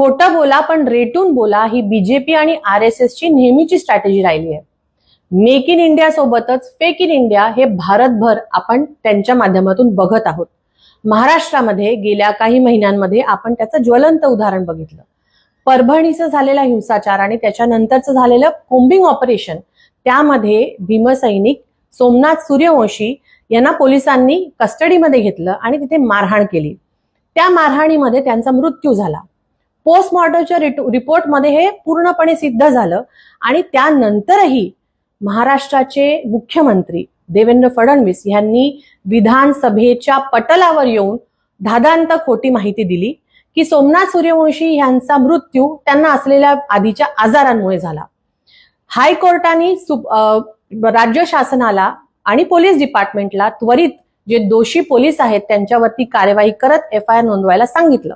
खोटं बोला पण रेटून बोला ही बीजेपी आणि आर एस एसची नेहमीची स्ट्रॅटेजी राहिली आहे. मेक इन इंडिया सोबतच फेक इन इंडिया हे भारतभर आपण त्यांच्या माध्यमातून बघत आहोत. महाराष्ट्रामध्ये गेल्या काही महिन्यांमध्ये आपण त्याचं ज्वलंत उदाहरण बघितलं. परभणीचं झालेला हिंसाचार आणि त्याच्यानंतरचं झालेलं कोंबिंग ऑपरेशन त्यामध्ये भीमसैनिक सोमनाथ सूर्यवंशी यांना पोलिसांनी कस्टडीमध्ये घेतलं आणि तिथे मारहाण केली. त्या मारहाणीमध्ये त्यांचा मृत्यू झाला. पोस्टमॉर्टमच्या रिपोर्टमध्ये हे पूर्णपणे सिद्ध झालं. आणि त्यानंतरही महाराष्ट्राचे मुख्यमंत्री देवेंद्र फडणवीस यांनी विधानसभेच्या पटलावर येऊन धादांत खोटी माहिती दिली की सोमनाथ सूर्यवंशी यांचा मृत्यू त्यांना असलेल्या आधीच्या आजारांमुळे झाला. हायकोर्टाने राज्य शासनाला आणि पोलीस डिपार्टमेंटला त्वरित जे दोषी पोलीस आहेत त्यांच्यावरती कार्यवाही करत एफ आय आर नोंदवायला सांगितलं.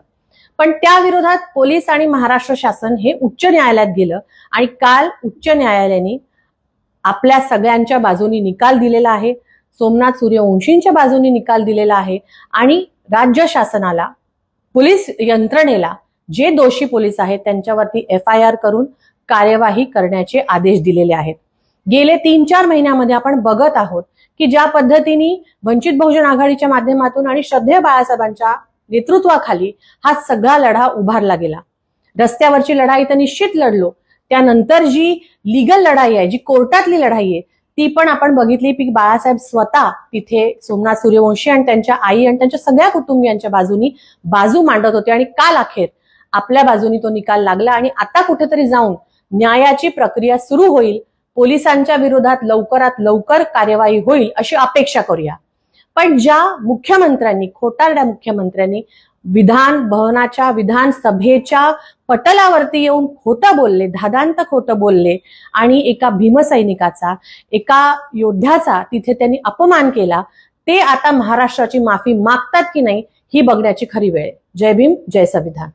पण त्या विरोधात पोलीस आणि महाराष्ट्र शासन हे उच्च न्यायालयात गेलं आणि काल उच्च न्यायालयाने आपल्या सगळ्यांच्या बाजूनी निकाल दिलेला आहे. सोमनाथ सूर्यवंशींच्या बाजूनी निकाल दिलेला आहे आणि राज्य शासनाला पोलीस यंत्रणेला जे दोषी पोलीस आहेत त्यांच्यावरती एफ आय आर करून कार्यवाही करण्याचे आदेश दिलेले आहेत. गेले तीन चार महिन्यामध्ये आपण बघत आहोत की ज्या पद्धतीने वंचित बहुजन आघाडीच्या माध्यमातून आणि श्रद्धेय बाळासाहेबांच्या नेतृत्वाखाली हा सगळा लढा उभारला गेला. रस्त्यावरची लढाई तर निश्चित लढलो. त्यानंतर जी लिगल लढाई आहे जी कोर्टातली लढाई आहे ती पण आपण बघितली की बाळासाहेब स्वतः तिथे सोमनाथ सूर्यवंशी आणि त्यांच्या आई आणि त्यांच्या सगळ्या कुटुंबियांच्या बाजूनी बाजू मांडत होते आणि काल अखेर आपल्या बाजूनी तो निकाल लागला आणि आता कुठेतरी जाऊन न्यायाची प्रक्रिया सुरू होईल. पोलिसांच्या विरोधात लवकरात लवकर कार्यवाही होईल अशी अपेक्षा करूया. पण ज्या मुख्यमंत्र्यांनी खोटारड्या मुख्यमंत्र्यांनी विधान भवनाच्या विधानसभेच्या पटलावरती येऊन खोटं बोलले धादांत खोटं बोलले आणि एका भीमसैनिकाचा एका योद्ध्याचा तिथे त्यांनी अपमान केला ते आता महाराष्ट्राची माफी मागतात की नाही ही बघण्याची खरी वेळ जय भीम जय संविधान.